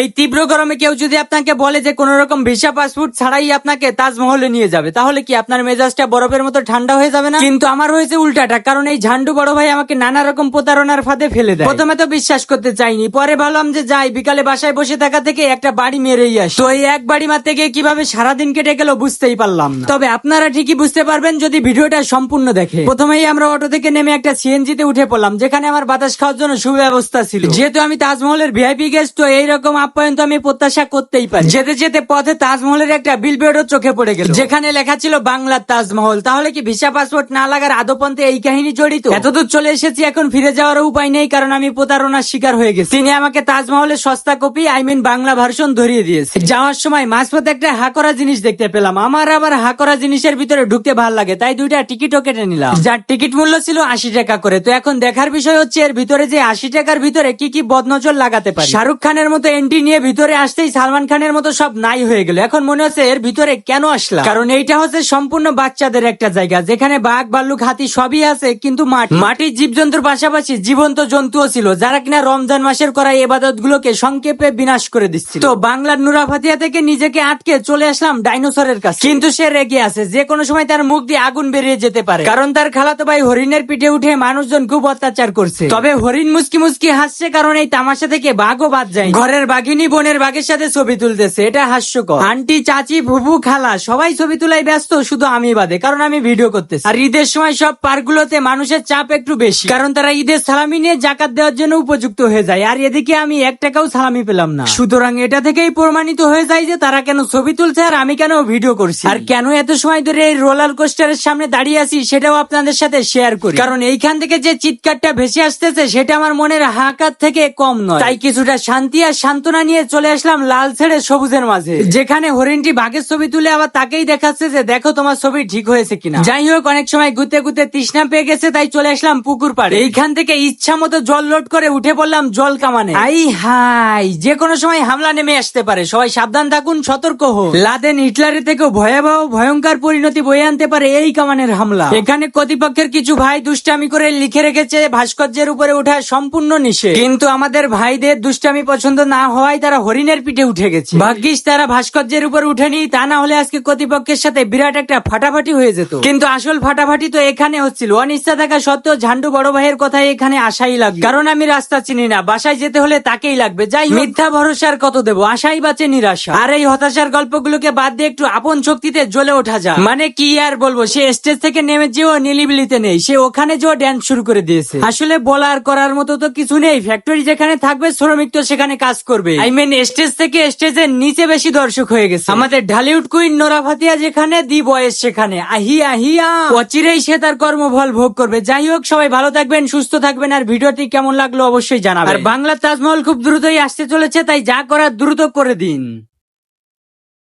এই তীব্র গরমে কেউ যদি আপনাকে বলে যে কোন রকম ভিসা পাসপোর্ট ছাড়াই আপনাকে তাজমহলে নিয়ে যাবে তাহলে কি আপনার মেজাজটা বরফের মতো ঠান্ডা হয়ে যাবে না? কিন্তু আমার হয়েছে উল্টাটা কারণ এই ঝান্ডু বড় ভাই আমাকে নানা রকম প্রতারণার ফাঁদে ফেলে দেয়। প্রথমে তো বিশ্বাস করতে চাইনি পরে ভাবলাম যে যাই বিকালে বাসায় বসে থাকা থেকে একটা বাড়ি মেরেই আসি। তো এই এক বাড়ি মারতে গিয়ে কীভাবে সারাদিন কেটে গেল বুঝতেই পারলাম না। তবে আপনারা ঠিকই বুঝতে পারবেন যদি ভিডিওটা সম্পূর্ণ দেখে। প্রথমেই আমরা অটো থেকে নেমে একটা সিএনজি তে উঠে পড়লাম যেখানে আমার বাতাস খাওয়ার জন্য সুব্যবস্থা ছিল। যেহেতু আমি তাজমহলের ভিআইপি গেস্ট তো এইরকম আপ্যায়ন তো আমি প্রত্যাশা করতেই পারি। যেতে যেতে পথে তাজমহলের একটা বিলবোর্ডও চোখে পড়ে গেল। যেখানে লেখা ছিল বাংলার তাজমহল। তাহলে কি ভিসা পাসপোর্ট না লাগার আদপন্থে এই কাহিনী জড়িত? এতদূর চলে এসেছি এখন ফিরে যাওয়ার উপায় নেই কারণ আমি প্রতারণার শিকার হয়ে গেছি। তিনি আমাকে তাজমহলের সস্তা copy I mean Bangla version ধরিয়ে দিয়েছে। যাওয়ার সময় মাঝপথে একটা হাকরা জিনিস দেখতে পেলাম। আমার আবার হাকরা জিনিসের ভিতরে ঢুকতে ভালো লাগে তাই দুইটা টিকিটও কেটে নিলাম। যার টিকিট মূল্য ছিল আশি টাকা করে। তো এখন দেখার বিষয় হচ্ছে এর ভিতরে যে আশি টাকার ভিতরে কি কি বদনজর লাগাতে পারে? শাহরুখ খানের মতো এন্ট্রি নিয়ে ভিতরে আসতেই সালমান খানের মতো সব নাই হয়ে গেল। এখন মনে হচ্ছে এর ভিতরে কেন আসলাম? কারণ এইটা হচ্ছে সম্পূর্ণ বাচ্চাদের একটা জায়গা, যেখানে বাঘ, ভাল্লুক, হাতি সবই আছে, কিন্তু মাটি। মাটির জীবজন্তুর পাশাপাশি জীবন্ত জন্তুও ছিল, যারা কিনা রমজান মাসের করা এবাদত গুলোকে সংক্ষেপে বিনাশ করে দিচ্ছিল। তো বাংলার নুরাফাতিয়া থেকে নিজেকে আটকে চলে আসলাম ডাইনোসরের কাছে। কিন্তু সে রেগে আছে, যে কোনো সময় তার মুখ দিয়ে আগুন বেরিয়ে যেতে পারে। কারণ তার খালাতো ভাই হরিণের পিঠে উঠে মানুষজন খুব অত্যাচার করছে। তবে হরিণ মুসকি মুসকি হাসছে, কারণ এই তামাশা থেকে বাঘও বাদ যায় ঘরের বাঘিনী বোনের বাঘের সাথে ছবি তুলতেছে, এটা হাস্যকর। আন্টি, চাচি, ফুফু, খালা, সবাই ছবি তুলাই ব্যস্ত, শুধু আমি বাদে, কারণ আমি ভিডিও করতেছি। আর ঈদের সময় সব পার্কগুলোতে মানুষের চাপ একটু বেশি, কারণ তারা ঈদের সালামি নিয়ে জাকাত দেওয়ার জন্য উপযুক্ত হয়ে যায়, আর এদিকে আমি এক টাকাও সালামি পেলাম না। সুতরাং এটা থেকেই প্রমাণিত হয়ে যায় যে তারা কেন ছবি তুলছে আর আমি কেন ভিডিও করছি। আর কেন এত সময় ধরে এই রোলার কোস্টারের সামনে দাঁড়িয়ে আছি, সেটাও আপনাদের সাথে শেয়ার করি। কারণ এইখান থেকে যে চিৎকারটা ভেসে আসতেছে, সেটা আমার মনের হাকার থেকে কম নয়। তাই কিছুটা শান্তি আর সান্ত্বনা নিয়ে চলে আসলাম লাল ছেড়ে সবুজের মাঝে। যেখানে হরিণটি বাঘের ছবি তুলে আবার তাকেই দেখাচ্ছে যে দেখো তোমার ছবি ঠিক হয়েছে কিনা। যাই হোক, অনেক সময় ঘুরতে ঘুরতে তৃষ্ণা পেয়ে গেছে, তাই চলে আসলাম পুকুর পাড়ে। এইখান থেকে ইচ্ছা মতো জল লোড করে উঠে পড়লাম জল কামানে। আই হাই, যে কোনো সময় হামলা নেমে আসতে পারে। সবাই সাবধান থাকুন, সতর্ক হোক। লাদেন হিটলারের থেকেও ভয়াবহ, ভয়ঙ্কর পরিণতি বয়ে আনতে পারে এই কামানের হামলা। এখানে কর্তৃপক্ষের কিছু ভাই দুষ্টামি করে লিখে রেখেছে ভাস্কর্যের উপরে ওঠা সম্পূর্ণ নিষেধ। কিন্তু আমাদের ভাইদের দুষ্টামি পছন্দ না হওয়ায় তারা হরিণের পিঠে উঠে গেছে। ভাগ্যিস তারা ভাস্কর্যের উপর উঠেনি, তা না হলে আজকে কর্তৃপক্ষের সাথে বিরাট একটা ফাটাফাটি হয়ে যেত। কিন্তু আসল ফাটাফাটি তো এখানে হচ্ছিল। অনিচ্ছা থাকা সত্ত্বেও ঝান্ডু বড় ভাইয়ের কথাই এখানে আশাই লাগবে। কারণ আমি রাস্তা চিনি না, বাসায় যেতে হলে তাকেই লাগবে। যাই মিথ্যা ভরসার কত দেবো? আশাই বাঁচে নিরাশা। আর এই হতাশার গল্পগুলোকে বাদ দিয়ে একটু আপন শক্তিতে জ্বলে ওঠা যায় মানে কি আর বলব, সে স্টেজ থেকে নেমে যেও নিলিবিলিতে নেই। সে ওখানে যেও ড্যান্স শুরু করে দিয়েছে। আসলে বলার করার মতো তো কিছু নেই। ফ্যাক্টরি যেখানে থাকবে, শ্রমিক তো সেখানে কাজ করবে আই মিন স্টেজ থেকে স্টেজের নিচে বেশি দর্শক হয়ে গেছে। আমাদের ঢালিউড কুইন নোরা ফাতিয়া যেখানে দি বয়েস সেখানে। আহি আহিয়া অচিরেই সে তার কর্মফল ভোগ করবে। যাই হোক সবাই ভালো থাকবেন সুস্থ থাকবেন আর ভিডিওটি কেমন লাগল অবশ্যই জানাবেন। আর বাংলা তাজমহল খুব দ্রুতই আসতে চলেছে তাই যা করার দ্রুত করে দিন।